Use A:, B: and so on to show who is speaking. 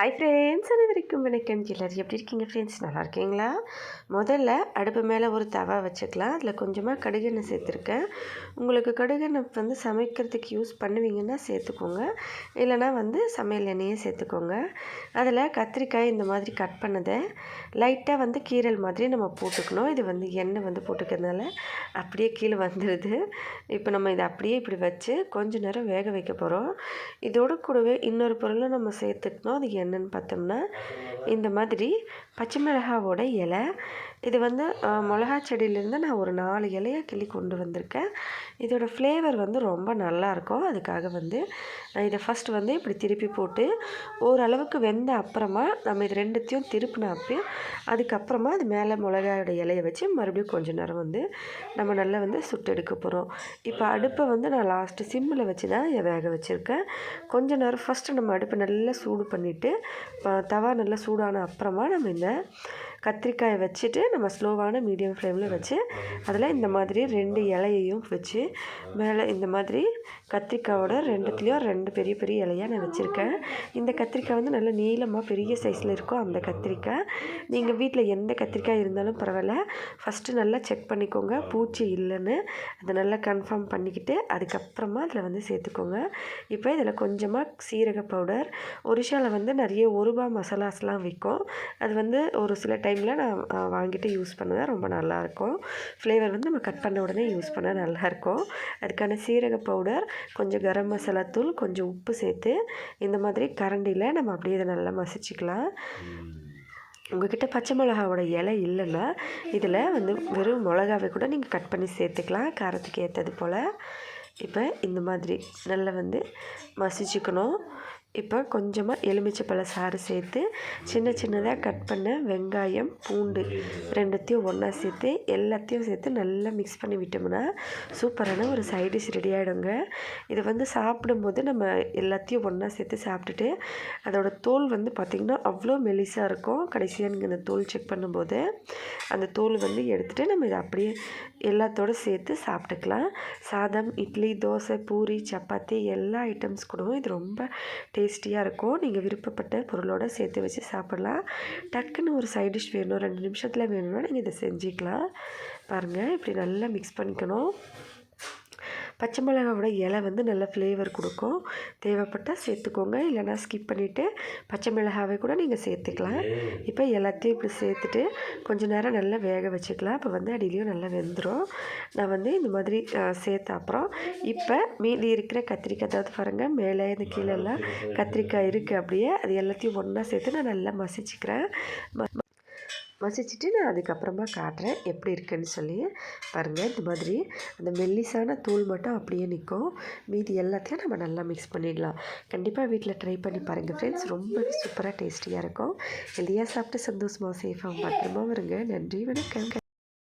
A: Hi friends அனைவருக்கும் வணக்கம். எல்லாரும் எப்படி இருக்கீங்க ஃப்ரெண்ட்ஸ் நல்லா இருக்கீங்களா? முதல்ல அடுப்பு மேலே ஒரு தவா வச்சுக்கலாம். அதில் கொஞ்சமாக கடுகெண்ணெய் சேர்த்துருக்கேன். உங்களுக்கு கடுகெண்ணெய் வந்து சமைக்கிறதுக்கு யூஸ் பண்ணுவீங்கன்னா சேர்த்துக்கோங்க. இல்லைனா வந்து சமையல் எண்ணெயே சேர்த்துக்கோங்க. அதில் கத்திரிக்காய் இந்த மாதிரி கட் பண்ணதை லைட்டாக வந்து கீரல் மாதிரி நம்ம போட்டுக்கணும். இது வந்து எண்ணெய் வந்து போட்டுக்கிறதுனால அப்படியே கீழே வந்துடுது இப்போ நம்ம இதை அப்படியே இப்படி வச்சு கொஞ்ச நேரம் வேக வைக்க போகிறோம் இதோட கூடவே இன்னொரு பொருளும் நம்ம சேர்த்துக்கணும். அது என்னென்னு பார்த்தோம்னா இந்த மாதிரி பச்சை மிளகாவோட இலை. இது வந்து மிளகா செடியிலேருந்து நான் ஒரு நாலு இலையை கிள்ளி கொண்டு வந்திருக்கேன். இதோட ஃப்ளேவர் வந்து ரொம்ப நல்லாயிருக்கும் அதுக்காக வந்து நான் இதை ஃபஸ்ட்டு வந்து இப்படி திருப்பி போட்டு ஓரளவுக்கு வெந்த அப்புறமா நம்ம இது ரெண்டுத்தையும் திருப்பின அப்பயும் அதுக்கப்புறமா அது மேலே மிளகாயோட இலையை வச்சு மறுபடியும் கொஞ்ச நேரம் வந்து நம்ம நல்லா வந்து சுட்டு எடுக்க போகிறோம் இப்போ அடுப்பை வந்து நான் லாஸ்ட்டு சிம்மில் வச்சு தான் வேக வச்சுருக்கேன். கொஞ்ச நேரம் ஃபஸ்ட்டு நம்ம அடுப்பை நல்லா சூடு பண்ணிவிட்டு தவா நல்லா சூடான அப்புறமா நம்ம இந்த கத்திரிக்காயை வச்சுட்டு நம்ம ஸ்லோவான மீடியம் ஃப்ளேமில் வச்சு அதில் இந்த மாதிரி ரெண்டு இலையையும் வச்சு மேலே இந்த மாதிரி கத்திரிக்காயோட ரெண்டுத்துலேயும் ரெண்டு பெரிய பெரிய இலையாக நான் வச்சுருக்கேன். இந்த கத்திரிக்காய் வந்து நல்ல நீளமாக பெரிய சைஸில் இருக்கும் அந்த கத்திரிக்காய். நீங்கள் வீட்டில் எந்த கத்திரிக்காய் இருந்தாலும் பரவாயில்ல. ஃபஸ்ட்டு நல்லா செக் பண்ணிக்கோங்க. பூச்சி இல்லைன்னு. அதை நல்லா கன்ஃபார்ம் பண்ணிக்கிட்டு அதுக்கப்புறமா அதில் வந்து சேர்த்துக்கோங்க. இப்போ இதில் கொஞ்சமாக சீரக பவுடர் ஒரிஷாவில் வந்து நிறைய ஒரு ரூபா மசாலாஸ்லாம் விற்கும் அது வந்து ஒரு சில டைமில் நான் வாங்கிட்டு யூஸ் பண்ணுவேன். ரொம்ப நல்லாயிருக்கும். ஃப்ளேவர் வந்து நம்ம கட் பண்ண உடனே யூஸ் பண்ணால் நல்லாயிருக்கும். அதுக்கான சீரக பவுடர் கொஞ்சம் கரம் மசாலா தூள் கொஞ்சம் உப்பு சேர்த்து இந்த மாதிரி கரண்டியில் நம்ம அப்படியே இதை நல்லா மசிச்சுக்கலாம். உங்ககிட்ட பச்சை மிளகாவோட இலை இல்லைன்னா இதில் வந்து வெறும் மிளகாவை கூட நீங்கள் கட் பண்ணி சேர்த்துக்கலாம். காரத்துக்கு ஏற்றது போல். இப்போ இந்த மாதிரி நல்லா வந்து மசிச்சுக்கணும். இப்போ கொஞ்சமாக எலுமிச்சைப்பழ சாறு சேர்த்து சின்ன சின்னதாக கட் பண்ண வெங்காயம் பூண்டு ரெண்டுத்தையும் ஒன்றா சேர்த்து எல்லாத்தையும் சேர்த்து நல்லா மிக்ஸ் பண்ணி விட்டோம்னா சூப்பரான ஒரு சைடிஷ் ரெடி ஆகிடுங்க இது வந்து சாப்பிடும்போது நம்ம எல்லாத்தையும் ஒன்றா சேர்த்து சாப்பிட்டுட்டு அதோட தோல் வந்து பார்த்திங்கன்னா அவ்வளோ மெலிசாக இருக்கும். கடைசியாக நீங்கள் அந்த தோல் செக் பண்ணும்போது அந்த தோல் வந்து எடுத்துகிட்டு நம்ம இதை அப்படியே எல்லாத்தோடு சேர்த்து சாப்பிட்டுக்கலாம். சாதம் இட்லி தோசை பூரி சப்பாத்தி எல்லா ஐட்டம்ஸ் கூடவும் இது ரொம்ப டேஸ்டியாக இருக்கும். நீங்கள் விருப்பப்பட்ட பொருளோட சேர்த்து வச்சு சாப்பிட்லாம். டக்குன்னு ஒரு சைட் டிஷ் வேணும். ரெண்டு நிமிஷத்தில் வேணும்னா நீங்கள் இதை செஞ்சுக்கலாம். பாருங்கள் இப்படி நல்லா மிக்ஸ் பண்ணிக்கணும். பச்சை மிளகாவோட இலை வந்து நல்ல ஃப்ளேவர் கொடுக்கும். தேவைப்பட்டால் சேர்த்துக்கோங்க. இல்லைனா ஸ்கிப் பண்ணிவிட்டு பச்சை மிளகாவை கூட நீங்கள் சேர்த்துக்கலாம். இப்போ எல்லாத்தையும் இப்படி சேர்த்துட்டு கொஞ்ச நேரம் நல்லா வேக வச்சுக்கலாம். இப்போ வந்து அடியிலையும் நல்லா வெந்துடும் நான் வந்து இந்த மாதிரி சேர்த்த அப்புறம் இப்போ மீதி இருக்கிற கத்திரிக்காய் அதாவது பாருங்கள் மேலே இந்த கீழெல்லாம் கத்திரிக்காய். இருக்குது அப்படியே அது எல்லாத்தையும் ஒன்றா சேர்த்து நான் நல்லா மசிச்சுக்கிறேன். ம- மசிச்சுட்டு நான் அதுக்கப்புறமா காட்டுறேன் எப்படி இருக்குன்னு சொல்லி. பாருங்கள் இந்த மாதிரி அந்த மெல்லிசான தூள் மட்டும் அப்படியே நிற்கும். மீதி எல்லாத்தையும் நம்ம நல்லா மிக்ஸ் பண்ணிடலாம். கண்டிப்பாக வீட்டில் ட்ரை பண்ணி பாருங்கள் ஃப்ரெண்ட்ஸ் ரொம்பவே சூப்பராக டேஸ்டியாக இருக்கும். ஹெல்தியாக சாப்பிட்டு சந்தோஷமாக சேஃபாக பத்திரமா வருங்க நன்றி வணக்கம்.